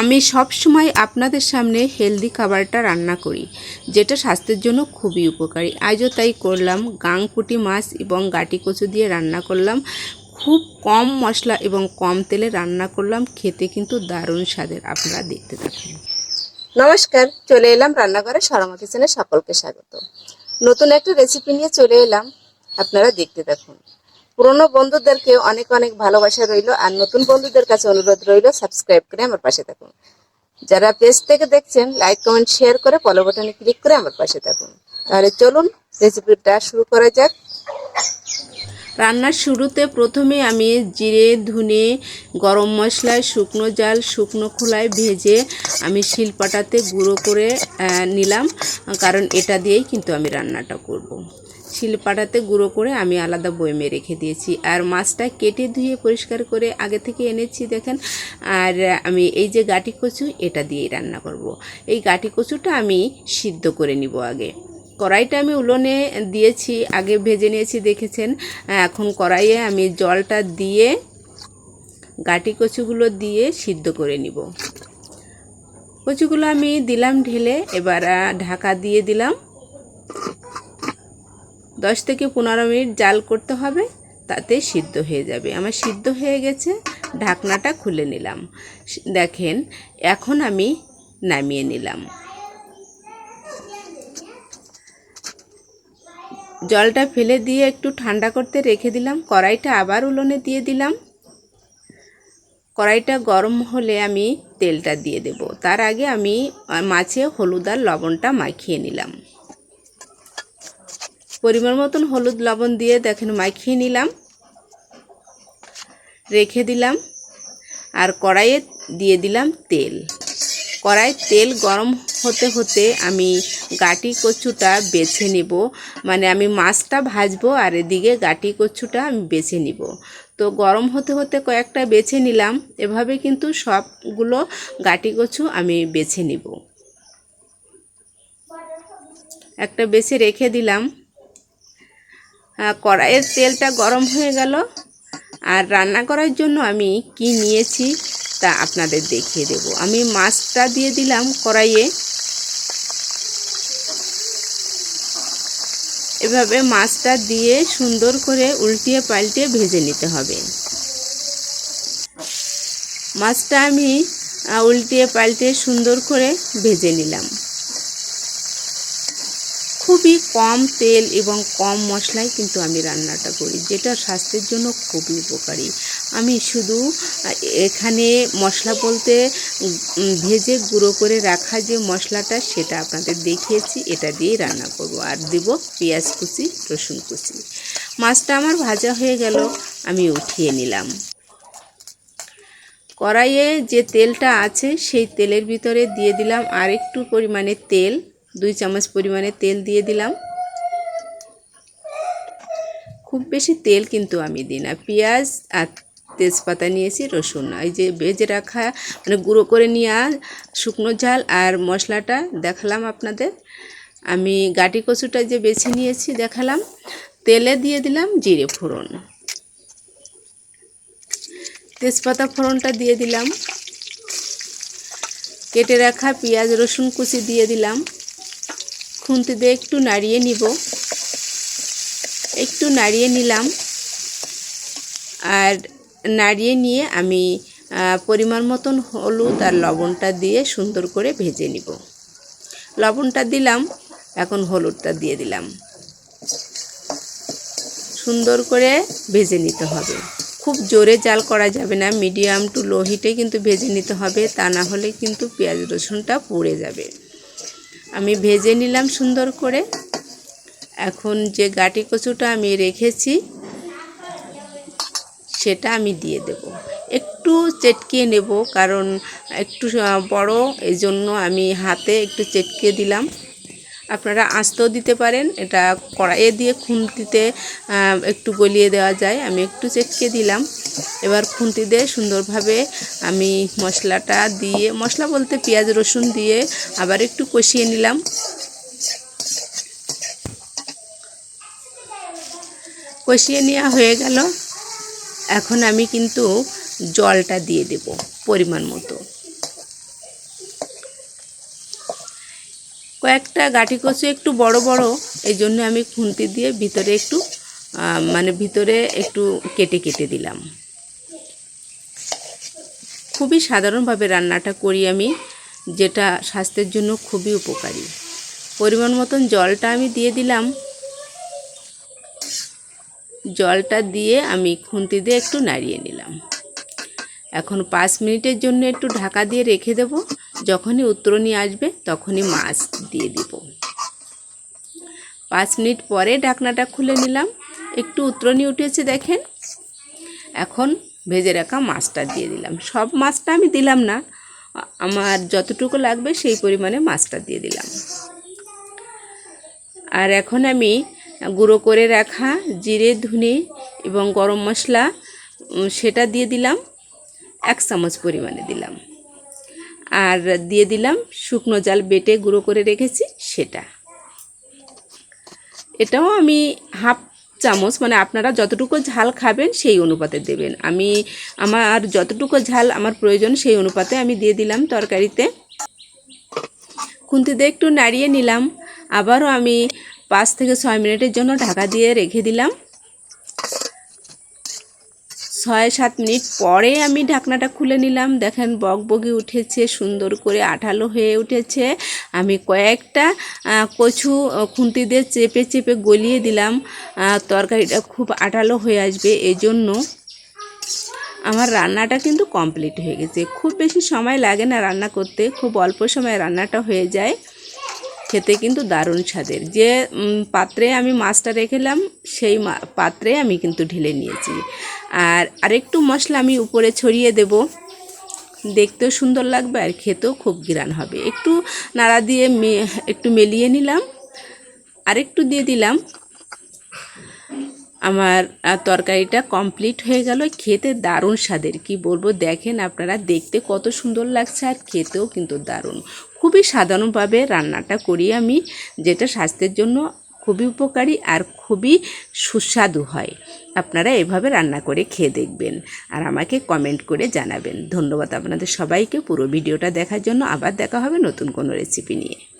আমি সব সময় আপনাদের সামনে হেলদি খাবারটা রান্না করি, যেটা স্বাস্থ্যের জন্য খুবই উপকারী। আজও তাই করলাম গাংপুটি মাছ এবং গাটি কচু দিয়ে রান্না করলাম। খুব কম মশলা এবং কম তেলে রান্না করলাম, খেতে কিন্তু দারুণ স্বাদের, আপনারা দেখতে থাকুন। নমস্কার, চলে এলাম রান্নাঘরে সরমা কিচেনে সকলকে স্বাগত। নতুন একটা রেসিপি নিয়ে চলে এলাম, আপনারা দেখতে দেখুন পুরনো বন্ধুদেরকে অনেক অনেক ভালোবাসা রইল, আর নতুন বন্ধুদের কাছে অনুরোধ রইল সাবস্ক্রাইব করে আমার পাশে থাকুন। যারা পেজ থেকে দেখছেন লাইক কমেন্ট শেয়ার করে ফলো বাটনে ক্লিক করে আমার পাশে থাকুন। তাহলে চলুন রেসিপিটা শুরু করা যাক। রান্নার শুরুতে প্রথমে আমি জিরে, ধুনে, গরম মশলায় শুকনো জাল, শুকনো খোলায় ভেজে আমি শিলপাটাতে গুঁড়ো করে নিলাম। কারণ এটা দিয়েই কিন্তু আমি রান্নাটা করব। শিলপাটাতে গুঁড়ো করে আমি আলাদা বয়মে রেখে দিয়েছি। আর মাছটা কেটে ধুয়ে পরিষ্কার করে আগে থেকে এনেছি দেখেন। আর আমি এই যে গাটি কচু, এটা দিয়েই রান্না করব। এই গাটি কচুটা আমি সিদ্ধ করে নিব আগে। কড়াইটা আমি উলোনে দিয়েছি, আগে ভেজে নিয়েছি, দেখেছেন? এখন কড়াইয়ে আমি জলটা দিয়ে গাটি কচুগুলো দিয়ে সিদ্ধ করে নিব। কচুগুলো আমি দিলাম ঢেলে, এবার ঢাকা দিয়ে দিলাম। দশ থেকে পনেরো মিনিট জাল করতে হবে, তাতে সিদ্ধ হয়ে যাবে। আমার সিদ্ধ হয়ে গেছে, ঢাকনাটা খুলে নিলাম। দেখেন, এখন আমি নামিয়ে নিলাম। জলটা ফেলে দিয়ে একটু ঠান্ডা করতে রেখে দিলাম। কড়াইটা আবার উলোনে দিয়ে দিলাম। কড়াইটা গরম হলে আমি তেলটা দিয়ে দেব। তার আগে আমি মাছে হলুদ আর লবণটা মাখিয়ে নিলাম। পরিমাণ মতন হলুদ লবণ দিয়ে দেখেন মাখিয়ে নিলাম। রেখে দিলাম। আর কড়াইয়ে দিয়ে দিলাম তেল। কড়াই তেল গরম হতে হতে আমি গাটি কচুটা বেছে নিব। মানে আমি মাছটা ভাজবো আর এদিকে গাটি কচুটা আমি বেছে নিব। তো গরম হতে হতে কয়েকটা বেছে নিলাম। এভাবে কিন্তু সবগুলো গাটি কচু আমি বেছে নিব। একটা বেছে রেখে দিলাম। কড়াইয়ের তেলটা গরম হয়ে গেল। আর রান্না করার জন্য আমি কি নিয়েছি তা আপনাদের দেখিয়ে দেব। আমি মাছটা দিয়ে দিলাম কড়াইয়ে। এভাবে মাছটা দিয়ে সুন্দর করে উল্টিয়ে পাল্টিয়ে ভেজে নিতে হবে। মাছটা আমি উল্টিয়ে পাল্টিয়ে সুন্দর করে ভেজে নিলাম। খুবই কম তেল এবং কম মশলায় কিন্তু আমি রান্নাটা করি, যেটা স্বাস্থ্যের জন্য খুবই উপকারী। আমি শুধু এখানে মশলা বলতে ভেজে গুঁড়ো করে রাখা যে মশলাটা, সেটা আপনাদের দেখিয়েছি, এটা দিয়েই রান্না করব। আর দেব পেঁয়াজ কুচি, রসুন কুচি। মাছটা আমার ভাজা হয়ে গেল, আমি উঠিয়ে নিলাম। কড়াইয়ে যে তেলটা আছে, সেই তেলের ভিতরে দিয়ে দিলাম আর একটু পরিমাণে তেল। দুই চামচ পরিমাণে তেল দিয়ে দিলাম। খুব বেশি তেল কিন্তু আমি দিই না। পেঁয়াজ আর তেজপাতা নিয়েছি, রসুন এই যে ভেজে রাখা মানে গুঁড়ো করে নেওয়া শুকনো ঝাল আর মশলাটা দেখালাম আপনাদের। আমি গাটি কচুটা যে বেছে নিয়েছি, দেখালাম। তেলে দিয়ে দিলাম জিরে ফোড়ন। তেজপাতা ফোড়নটা দিয়ে দিলাম। কেটে রাখা পেঁয়াজ, রসুন কুচি দিয়ে দিলাম। খুন্তি দিয়ে একটু নাড়িয়ে নিব। একটু নাড়িয়ে নিলাম। আর নাড়িয়ে নিয়ে আমি পরিমাণ মতন হলুদ আর লবণটা দিয়ে সুন্দর করে ভেজে নিব। লবণটা দিলাম, এখন হলুদটা দিয়ে দিলাম। সুন্দর করে ভেজে নিতে হবে। খুব জোরে জাল করা যাবে না, মিডিয়াম টু লো হিটে কিন্তু ভেজে নিতে হবে, তা না হলে কিন্তু পেঁয়াজ রসুনটা পুড়ে যাবে। আমি ভেজে নিলাম সুন্দর করে। এখন যে গাটি কচুটা আমি রেখেছি, সেটা আমি দিয়ে দেব। একটু চেটকিয়ে নেব, কারণ একটু বড় এই জন্য আমি হাতে একটু চেটকিয়ে দিলাম। আপনারা আস্তেও দিতে পারেন, এটা কড়াইয়ে দিয়ে খুন্তিতে একটু গলিয়ে দেওয়া যায়। আমি একটু চেটকে দিলাম। এবার খুন্তি দিয়ে সুন্দরভাবে আমি মশলাটা দিয়ে, মশলা বলতে পেঁয়াজ, রসুন দিয়ে আবার একটু কষিয়ে নিলাম। কষিয়ে নেওয়া হয়ে গেল। এখন আমি কিন্তু জলটা দিয়ে দেব পরিমাণ মতো। কয়েকটা গাঠি কচু একটু বড় বড় এই জন্য আমি খুন্তি দিয়ে ভিতরে একটু মানে ভিতরে একটু কেটে কেটে দিলাম। খুবই সাধারণভাবে রান্নাটা করি আমি, যেটা স্বাস্থ্যের জন্য খুবই উপকারী। পরিমাণ মতন জলটা আমি দিয়ে দিলাম। জলটা দিয়ে আমি খুন্তি দিয়ে একটু নাড়িয়ে নিলাম। এখন পাঁচ মিনিটের জন্য একটু ঢাকা দিয়ে রেখে দেব। যখনই উত্তরণী আসবে, তখনই মাছ দিয়ে দিব। পাঁচ মিনিট পরে ঢাকনাটা খুলে নিলাম। একটু উত্তরণী উঠেছে দেখেন। এখন ভেজে রাখা মাছটা দিয়ে দিলাম। সব মাছটা আমি দিলাম না, আমার যতটুকু লাগবে সেই পরিমাণে মাছটা দিয়ে দিলাম। আর এখন আমি গুঁড়ো করে রাখা জিরে, ধুনে এবং গরম মশলা সেটা দিয়ে দিলাম, এক চামচ পরিমাণে দিলাম। আর দিয়ে দিলাম শুকনো জাল বেটে গুঁড়ো করে রেখেছি সেটা। এটাও আমি হাফ চামচ মানে আপনারা যতটুকু ঝাল খাবেন সেই অনুপাতে দেবেন। আমি আমার যতটুকু ঝাল আমার প্রয়োজন সেই অনুপাতে আমি দিয়ে দিলাম তরকারিতে। খুন্তিতে একটু নাড়িয়ে নিলাম। আবারও আমি পাঁচ থেকে ছয় মিনিটের জন্য ঢাকা দিয়ে রেখে দিলাম। ছয় সাত মিনিট পরে আমি ঢাকনাটা খুলে নিলাম। দেখেন বগবগি উঠেছে, সুন্দর করে আঠালো হয়ে উঠেছে। আমি কয়েকটা কচু খুন্তি দিয়ে চেপে চেপে গলিয়ে দিলাম। তরকারিটা খুব আঠালো হয়ে আসবে এই জন্য আমার রান্নাটা কিন্তু কমপ্লিট হয়ে গেছে। খুব বেশি সময় লাগে না রান্না করতে, খুব অল্প সময় রান্নাটা হয়ে যায়। খেতে কিন্তু দারুণ স্বাদের। যে পাত্রে আমি মাছটা রেখেলাম, সেই পাত্রে আমি কিন্তু ঢেলে নিয়েছি। আর আরেকটু মশলা আমি উপরে ছড়িয়ে দেব। দেখতেও সুন্দর লাগবে আর খেতেও খুব গ্রান হবে। একটু নাড়া দিয়ে একটু মেলিয়ে নিলাম আর একটু দিয়ে দিলাম। আমার তরকারিটা কমপ্লিট হয়ে গেল। খেতে দারুণ স্বাদের, কি বলব? দেখেন আপনারা, দেখতে কত সুন্দর লাগছে আর খেতেও কিন্তু দারুণ। খুবই সাধারণভাবে রান্নাটা করি আমি, যেটা স্বাস্থ্যের জন্য খুবই উপকারী আর খুবই সুস্বাদু হয়। আপনারা এভাবে রান্না করে খেয়ে দেখবেন। আর আমাকে কমেন্ট করে জানাবেন। ধন্যবাদ আপনাদের সবাইকে। পুরো ভিডিওটা দেখার জন্য আবার দেখা হবে নতুন কোনো রেসিপি নিয়ে।